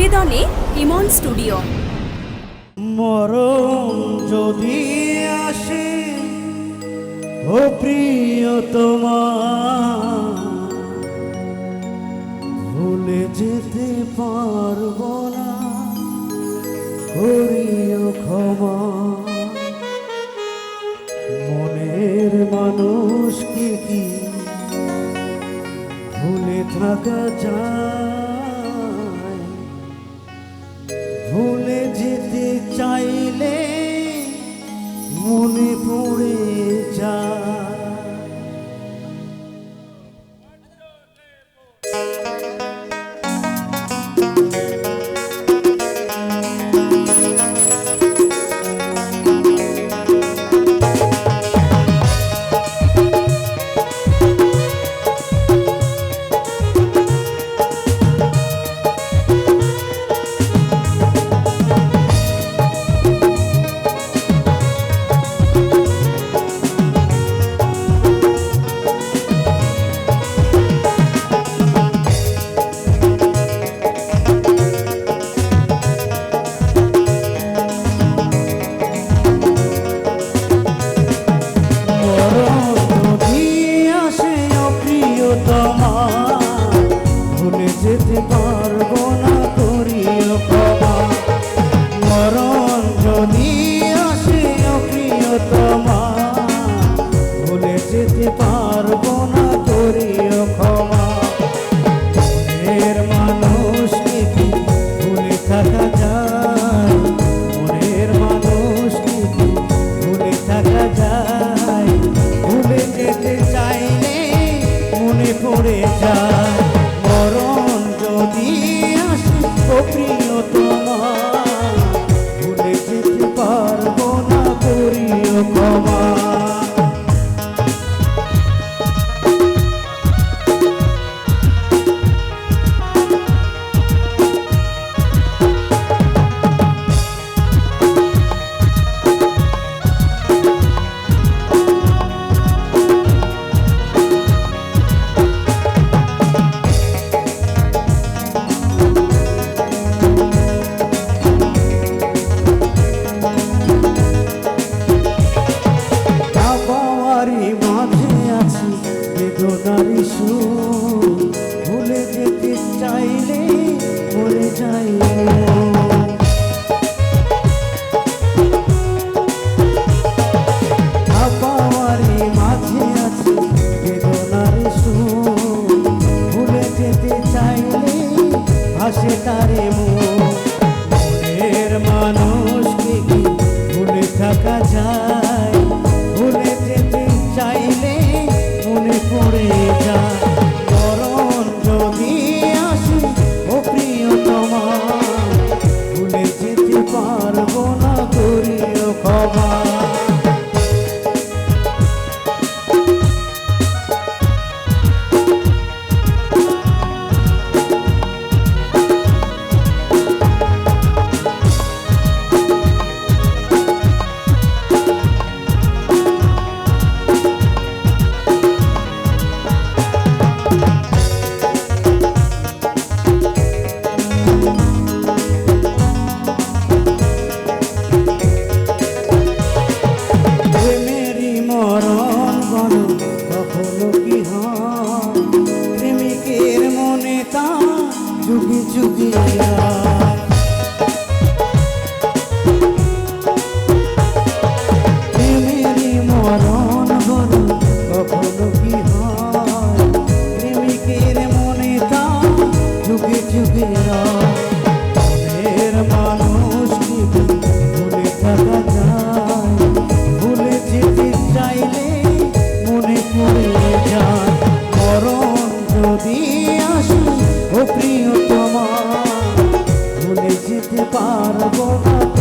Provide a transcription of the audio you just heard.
নিবেদনে ইমন studio. মরম যদি আসে, ও প্রিয় তোমার, ভুলে যেতে পারব না, করিও ক্ষমা। মনের মানুষকে কি ভুলে থাকা যায়? চাইলে মনে পড়ে যায়। 자 যুগে যুগে পারব না